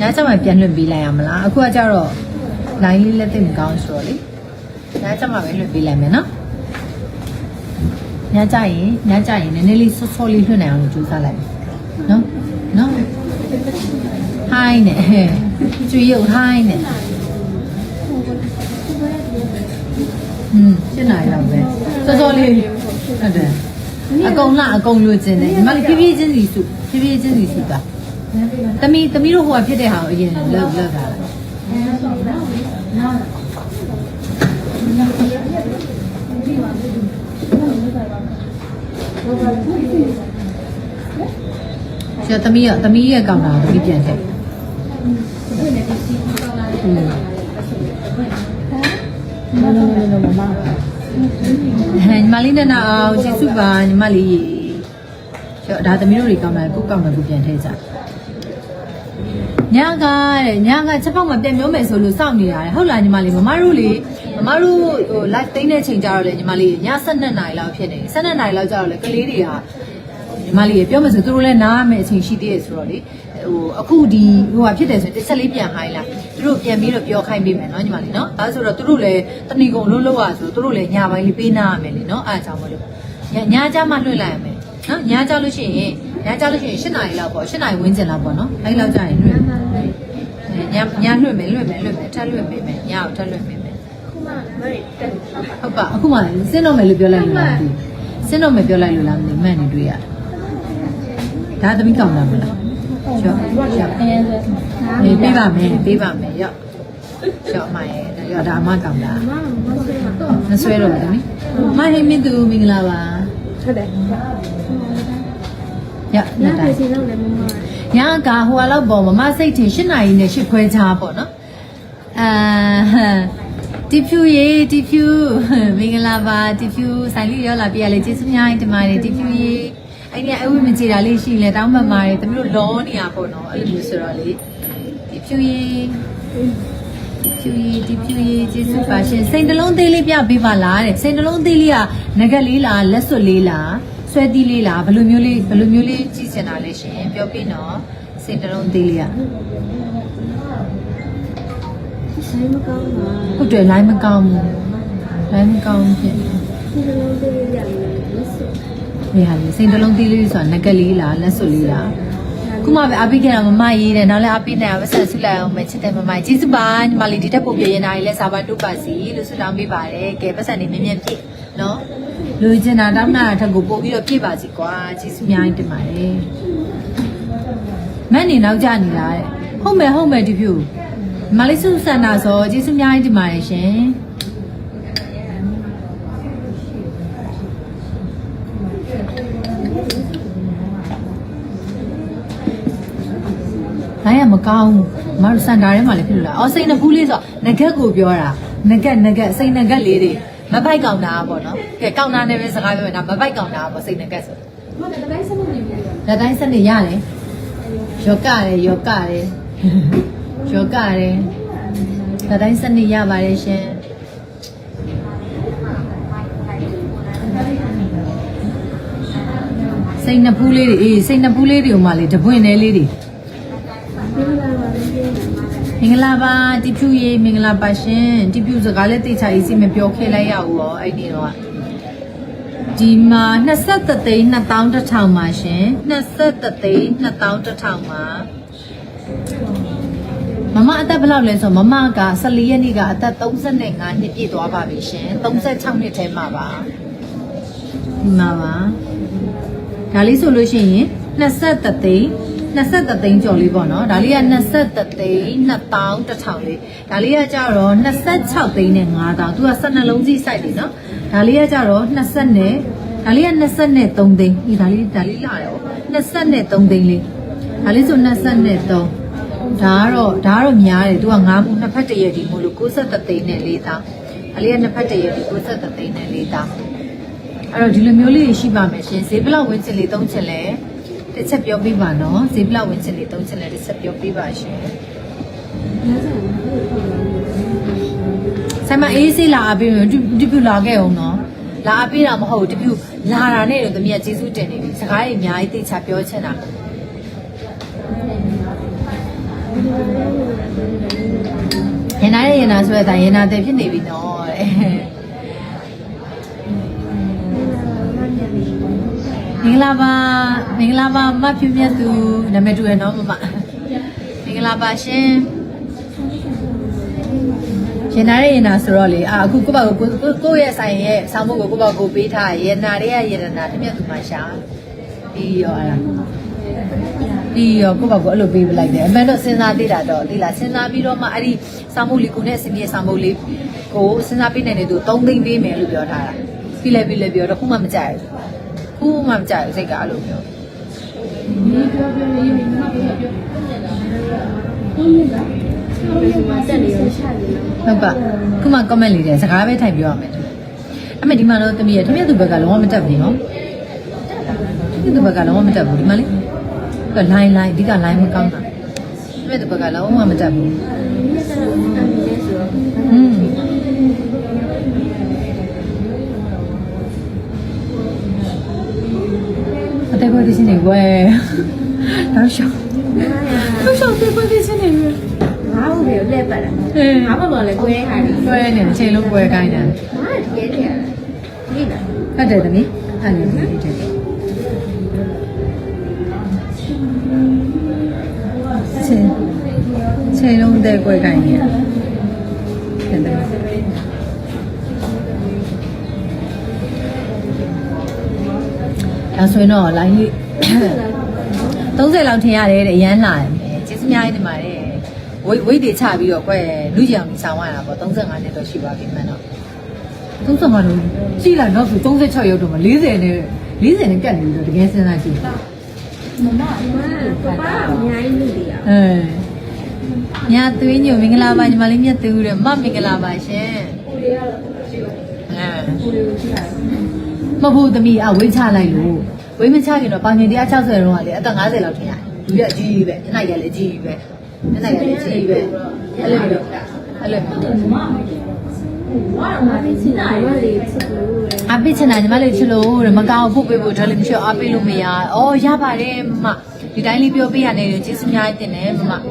ညကျမှပြန်လွှင့်ပေးလိုက်ရမလားအခုကကျတော့ line လေးလက်သိမကောင်းဆိုတော့လေညကျမှပဲလွှင့်ပေးလိုက်မယ်နော်ညကျရင်ညကျရင်နည်းနည်းလေးဆော့ဆော့လေးလွှင့်နိုင်အောင်ကြိုးစားလိုက်မယ်နော်နော် hi နဲ့ကျွေးရုပ် hi နဲ့อืมရှင်းနိုင်တော့ပဲစောစောလေးဟုတ်တယ်အကုန်လာအကုန်လိုချင်တယ်ညီမလေးဖြည်းဖြည်းချင်းစီစုဖြည်းဖြည်းချင်းစီစုတာ တမီတမီတို့ဟိုကဖြစ်တဲ့ဟာကိုအရင်လောက်လောက်တာလားကျတမီရတမီရဲ့ကောင်တာတမီပြန်ထည့်อืมမမမမမညီမလေးနဲ့နာအောင်ကျေးဇူးပါညီမလေးကျော်ဒါသမီးတို့တွေကောင်းတယ်ကိုကောင်းတယ်ကိုပြန်ထည့်ကြ ညကတဲ့ညကချက်ပေါက်မှာပြန်ပြောမယ်ဆိုလို့စောင့်နေတာတဲ့ဟုတ်လားညီမလေးမမတို့လေမမတို့ဟို live သိမ်းတဲ့ချိန်ကြတော့လေညီမလေးည7နာရီလောက်ဖြစ်နေတယ်7နာရီလောက်ကြတော့လေကလေးတွေဟာညီမလေးပြောမယ်ဆိုသူတို့လည်းနားရမယ်အချိန်ရှိသေးတယ်ဆိုတော့လေဟိုအခုဒီဟိုဟာဖြစ်တယ်ဆိုရင်တစ်ချက်လေးပြန်ဟိုင်းလာသူတို့ပြန်ပြီးတော့ပြောခိုင်းပေးမယ်နော်ညီမလေးနော်ဒါဆိုတော့သူတို့လည်းတဏီကုံလုံးလောက်ရဆိုသူတို့လည်းညပိုင်းလေးပေးနာရမယ်လေနော်အားကြောင့်မလို့ညညကြမှလွှင့်လိုက်ရမယ်နော်ညကြလို့ရှိရင် ညကြလို့ရှိရင်7နာရီလောက်ပေါ့7နာရီဝန်းကျင်လောက်ပေါ့နော်အဲ့လောက်ကြရင်လွှင့်ညညလွှင့်မယ်လွှင့်မယ်လွှင့်မယ်ထပ်လွှင့်ပေးမယ်ညကိုထပ်လွှင့်ပေးမယ်ခုမှမရတက်ဟုတ်ပါအခုမှစင်းတော့မယ်လို့ပြောလိုက်လို့လားမသိဘူးစင်းတော့မယ်ပြောလိုက်လို့လားမသိဘူးမှန်နေတွေ့ရတယ်ဒါသမီးကောင်းတာမလားကျော်ကျော်အဲဆိုအေးပေးပါမယ်ပေးပါမယ်ရော့ကျော်အမရဲ့ရော့ဒါအမကောင်းတာမမမဆွေးမှာတော့မဆွဲတော့ဘူးသမီးမဟိမင်းသူမင်္ဂလာပါဟုတ်တယ် ရော့ညနှစ်တိုပြေင်စီတော့လည်းမမညကဟိုလောက်ပေါ်မမစိတ်ထင်၈နာရီနဲ့၈ခွဲချာပေါ့နော်အာတီဖြူရေတီဖြူမင်္ဂလာပါတီဖြူဆိုင်လေးရောလာပြရလေကျေးဇူးများတင်ပါတယ်တီဖြူရေအဲ့ဒီအဝိမကြည်တာလေးရှိလဲတောင်းပန်ပါတယ်တမီးတို့လောနေရပေါ့နော်အဲ့လိုမျိုးဆိုတော့လေတီဖြူရေတီဖြူရေတီဖြူရေကျေးဇူးပါရှင်စိန်တလုံးသေးလေးပြပေးပါလားတဲ့စိန်တလုံးသေးလေးကငကက်လေးလားလက်စွပ်လေးလား ဆွဲသီးလေးလားဘယ်လိုမျိုးလေးဘယ်လိုမျိုးလေးကြည့်ချင်တာလဲရှင်ပြောပြနော်စိန်တလုံးသေးလေးကဆိုင်မကောင်းပါဟုတ်တယ် line မကောင်းဘူး line မကောင်းဘူးဖြစ်ဒီလိုသေးလေးရတယ်လက်စွပ်နေဟာလေစိန်တလုံးသေးလေးဆိုတာငကက်လေးလားလက်စွပ်လေးလားခုမှပဲအပိခဲ့တာမမရေးတယ်နောက်လည်းအပိနဲ့ဝဆက်ဆုလိုက်အောင်မယ်ချစ်တယ်မမကျေးဇူးပါညီမလေးဒီတက်ပို့ပြရင်နားလေးလဲစာပါတုတ်ပါစီလို့ဆုတောင်းပေးပါတယ်ကဲပတ်စံနေမြင်မြင်ဖြစ် နော်လူကျင်တာတောင်းတာထက်ကိုပို့ပြီးတော့ပြည့်ပါစီကွာကျေးဇူးများကြီးတင်ပါတယ်မက်နေနောက်ကျနေတာတဲ့ဟုတ်မယ်ဟုတ်မယ်ဒီဖြူညီမလေးဆုဆန္ဒဆိုကျေးဇူးများကြီးတင်ပါတယ်ရှင်လိုင်းကမကောင်းဘူးမတို့စန်တာထဲမှာလည်းဖြစ်လို့လားအော်စိတ်နှဖူးလေးဆိုငကက်ကိုပြောတာငကက်ငကက်စိတ်ငကက်လေးတွေ မပိုက်ကောင်တာပေါ့နော်ကဲကောင်တာနဲ့ပဲစကားပြောနေတာမပိုက်ကောင်တာပေါ့စိတ်ငကက်ဆိုဟုတ်တယ်တိုင်းစမှုနေပြီလက်တိုင်းစနစ်ရတယ်ယောကရတယ်ယောကရတယ်ယောကရတယ်လက်တိုင်းစနစ်ရပါတယ်ရှင်စိတ်နှဖူးလေးတွေအေးစိတ်နှဖူးလေးတွေဥမာလေးတပွင့်သေးလေးတွေမ င်္ဂလာပါမင်္ဂလာပါတီဖြူရေမင်္ဂလာပါရှင်တီဖြူစကားလည်းသိချာရေးစီမပြောခဲ့လိုက်ရဘူးရောအဲ့ဒီတော့ဒီမှာ23သိန်း2000တစ်ထောင်ပါရှင်23သိန်း2000တစ်ထောင်ပါမမအသက်ဘယ်လောက်လဲဆိုတော့မမက14ရက်နေ့ကအသက်35နှစ်ပြည့်သွားပါပြီရှင်36နှစ်ထဲမှာပါဒီမှာပါဒါလေးဆိုလို့ရှိရင်23သိန်း 23သိန်းကျော်လေးပေါ့နော်ဒါလေးက23သိန်း2000တစ်ထောင်လေးဒါလေးကကြတော့26သိန်းနဲ့9000သူက12လုံးစီး site လေးနော်ဒါလေးကကြတော့20နဲ့ဒါလေးက23သိန်းဒီဒါလေးဒါလေးလာတယ်ပေါ့23သိန်းလေးဒါလေးဆို23ဒါကတော့ဒါကတော့များတယ်သူကငါးမှုနှစ်ဖက်တရက်ဒီမို့လို့63သိန်းနဲ့4000ဒါလေးကနှစ်ဖက်တရက်ဒီ63သိန်းနဲ့4000အဲ့တော့ဒီလိုမျိုးလေးရှိပါမယ်ရှင်ဈေးဘလောက်ဝင်းချင်လေးသုံးချင်လဲ တစ်ချက်ပြောပြပါနော်ဈေးဘလောက်ဝင်းချင်လေးသုံးချင်လဲတစ်ချက်ပြောပြပါရှင်ဆိုင်မအေးစေးလာအပေးမယ်ဒီပြူလာခဲ့အောင်နော်လာအပေးတာမဟုတ်ဘူးဒီပြူလာတာနဲ့တော့တမီးကကျေးဇူးတင်နေပြီစကားတွေအများကြီးသိချပြောချင်တာမရင်နာရဲ့ရင်နာဆိုတဲ့အတိုင်းရင်နာတဲ့ဖြစ်နေပြီနော် မင်္ဂလာပါမင်္ဂလာပါမဖြူမြတ်သူနာမည်တူရနော်မမမင်္ဂလာပါရှင်ရင်နာရဲ့ရင်နာဆိုတော့လေအာအခုကိုယ့်ဘာကိုကိုကိုကိုယ့်ရဲ့ဆိုင်ရဲ့ဆောင်းဖို့ကိုကိုယ့်ဘာကိုပေးထားရင်နာရဲ့ရင်နာတမျက်သူမှရှာပြီးရောအဲ့ဒါပြီးရောကိုယ့်ဘာကိုအဲ့လိုပေးပလိုက်တယ်အမှန်တော့စဉ်းစားသေးတာတော့သိလားစဉ်းစားပြီးတော့မှအဲ့ဒီဆောင်းဖို့လေးကိုနဲ့အစင်းပြေဆောင်းဖို့လေးကိုစဉ်းစားပေးနိုင်တဲ့သူ3သိန်းပေးမယ်လို့ပြောထားတာပြီးလဲပြီးလဲပြောတော့ခုမှမကြိုက်ဘူး ခုမှမကြိုက်ဘူးစိတ်ကအဲ့လိုပြောဒီမှာတက်နေရရှာနေတော့ဟုတ်ပါခုမှ comment လေးတယ်စကားပဲထိုင်ပြောရမယ်အမေဒီမှာတော့တမီးရတမီးသူဘက်ကလုံးဝမတက်ဘူးနော်တမီးသူဘက်ကလုံးဝမတက်ဘူးဒီမှာလေက line line အဓိက line မကောင်းတာတမီးသူဘက်ကလုံးဝမတက်ဘူး အတေပေါ်ဒီစနေကွယ်တော့ရှောင်းတော့ရှောင်းတေပေါ်ဒီစနေကွယ်ငါ့ကိုပဲလက်ပတ်တာအေးငါ့ဘာလဲကိုရဲဟာဒီကွယ်နေအချိန်လုံးကွယ်ခိုင်းတယ်ငါတကယ်တည်းဒီလားဟုတ်တယ်သမီးအဲ့ဒီဒီတဲ့ချိန်ချိန်လုံးတဲ့ကွယ်ခိုင်းနေတယ် ရင်တော့ line လေး30လောက်ထင်ရတယ်တဲ့ရမ်းလာတယ်ကျေးဇူးများတင်ပါတယ်ဝိတ်ဝိတ်တွေချပြီးတော့ကွယ်လူကြောင်ကြီးဆောင်ရတာပေါ့35နှစ်တော့ရှိပါပြီမှန်တော့35တော့ကြည့်လိုက်တော့ဆို36ရောက်တော့မှ40နဲ့40နဲ့ကတ်နေပြီးတော့တကယ်စဉ်းစားကြည့်မမပပအများကြီးလုပ်တယ်ရအဲညာသွေးညိုမင်္ဂလာပါညီမလေးမြတ်သူတဲ့မမင်္ဂလာပါရှင်အဲမဟုတ်သမီးအဝိတ်ချလိုက်လို့ ဝိတ်မချခင်တော့ပါငင်160တော့ကလေအသက်50လောက်ထင်ရတယ်လူရအကြီးကြီးပဲညနိုင်ရလည်းအကြီးကြီးပဲညနိုင်ရလည်းအကြီးကြီးပဲအဲ့လိုမျိုးအဲ့လိုမျိုးငါသိချင်တာမလေးချစ်လို့အပိချင်တာညီမလေးချစ်လို့တဲ့မကောင်းဖို့ပေးဖို့ဒါလည်းမရှိအပိလို့မရ။အော်ရပါတယ်မမဒီတိုင်းလေးပြောပေးရတယ်ကျေးဇူးများတင်တယ်မမ။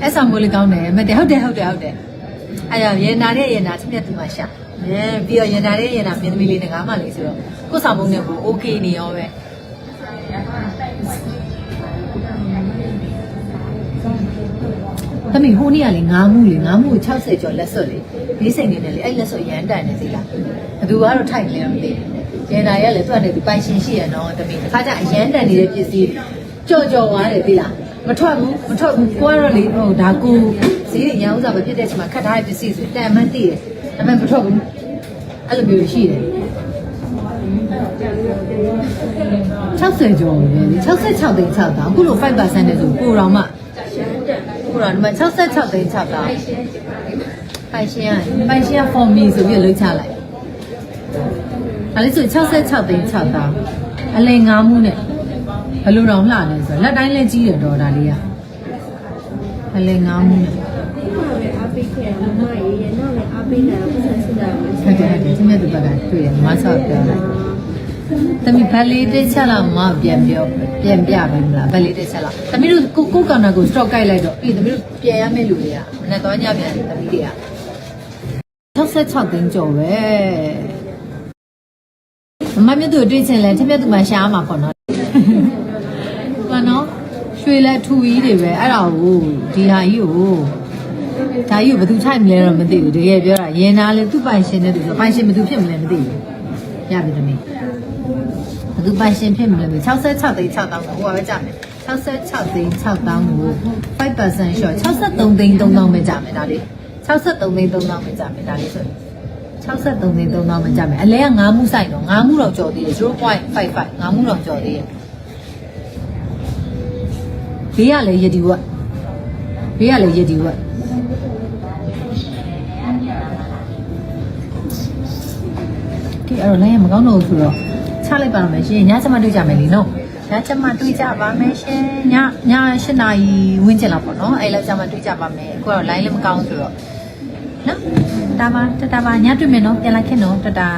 အဲ့ဆောင်မိုးလေးကောင်းတယ်မတည်းဟုတ်တယ်ဟုတ်တယ်ဟုတ်တယ်။အဲ့ရရေနာတဲ့ရေနာချက်တူမှရှာ။အဲပြီးတော့ရေနာတဲ့ရေနာမင်းသမီးလေးငကားမလေးဆိုတော့ ကိုယ်ဆောင်ပုံနဲ့ကို okay နေရောပဲ။သမီးဟိုနေ့ကလေငါးမှုလေငါးမှု60ကျော်လက်စွပ်လေဘေးစိန်နေတယ်လေအဲ့လက်စွပ်ရမ်းတန်နေသေးလားဘသူကတော့ထိုက်နေတော့မသိဘူးကျန်တာရလေသူကလည်းသူပိုင်ရှင်ရှိရနော်သမီးတစ်ခါကျအရမ်းတန်နေတဲ့ပစ္စည်းကြော်ကြော်သွားတယ်သိလားမထွက်ဘူးမထွက်ဘူးကိုကတော့လေဟိုဒါကိုဈေးရန်ဥစားပဲဖြစ်တဲ့အချိန်မှာခတ်ထားတဲ့ပစ္စည်းဆိုတန်မှန်းသိတယ်ဒါပေမဲ့မထွက်ဘူးအဲ့လိုမျိုးရှိတယ် 60ကျော်ပဲလေ66သိန်း6တောင်အခုလို5%နဲ့ဆိုကိုတော်မှကိုတော်ဒီမှာ66သိန်း6တောင်ပိုင်ရှင်ကပိုင်ရှင်က for me ဆိုပြီးလှုပ်ချလိုက်အဲ့ဒါဆို66သိန်း6တောင်အလဲငါးမှုနဲ့ဘယ်လိုတော့လှလဲဆိုတော့လက်တိုင်းလဲကြီးတယ်တော်ဒါလေးကအလဲငါးမှုနဲ့ဒီမှာပဲအားပေးခဲ့မမရေရနောက်လည်းအားပေးတာပတ်စံစစ်တာပဲဟုတ်တယ်ဟုတ်တယ်ဒီမြတ်သူဘက်ကတွေ့တယ်မဆော့ပြောလိုက် တမီဘက်လေးတစ်ချက်လောက်မပြန်ပြောပြန်ပြပြီမလားဘက်လေးတစ်ချက်လောက်တမီတို့ကိုကိုကောင်နာကို stock ကိုက်လိုက်တော့အေးတမီတို့ပြန်ရမယ့်လူတွေကမနေ့တော့ညပြန်တမီတွေက66သိန်းကျော်ပဲမမမြတ်သူတွေ့ချင်လဲတမြတ်သူမှရှားမှာပေါ့နော်ဘာနော်ရွှေလဲထူကြီးတွေပဲအဲ့ဒါကိုဒီဟာကြီးကိုဒါကြီးကိုဘယ်သူထိုက်မလဲတော့မသိဘူးတကယ်ပြောတာရင်သားလဲသူ့ပိုင်ရှင်နဲ့သူဆိုပိုင်ရှင်ဘယ်သူဖြစ်မလဲမသိဘူးရပြီသမီးဘယ် သူပိုင်ရှင်ဖြစ်မလဲ66သိန်း6တောင်းကိုဟိုကပဲကြမယ်66သိန်း6တောင်းကို5% short 63သိန်း3တောင်းပဲကြမယ်ဒါလေး63သိန်း3တောင်းပဲကြမယ်ဒါလေးဆို63သိန်း3တောင်းပဲကြမယ်အလဲက9မှုဆိုင်တော့9မှုတော့ကျော်သေးတယ်0.55 9မှုတော့ကျော်သေးတယ်ဘေးကလည်းယဒီဝက်ဘေးကလည်းယဒီဝက်ဒီအဲ့တော့လိုင်းရမကောင်းတော့ဘူးဆိုတော့ ချလိုက်ပါတော့မယ်ရှင်ညချက်မှတွေ့ကြမယ်လीနော်ညချက်မှတွေ့ကြပါမယ်ရှင်ညည8နာရီဝင်းကျင်လောက်ပေါ့နော်အဲ့လောက်ချက်မှတွေ့ကြပါမယ်အခုကတော့လိုင်းလည်းမကောင်းဆိုတော့နော်တတာပါတတာပါညတွေ့မယ်နော်ပြန်လိုက်ခင်နော်တတာ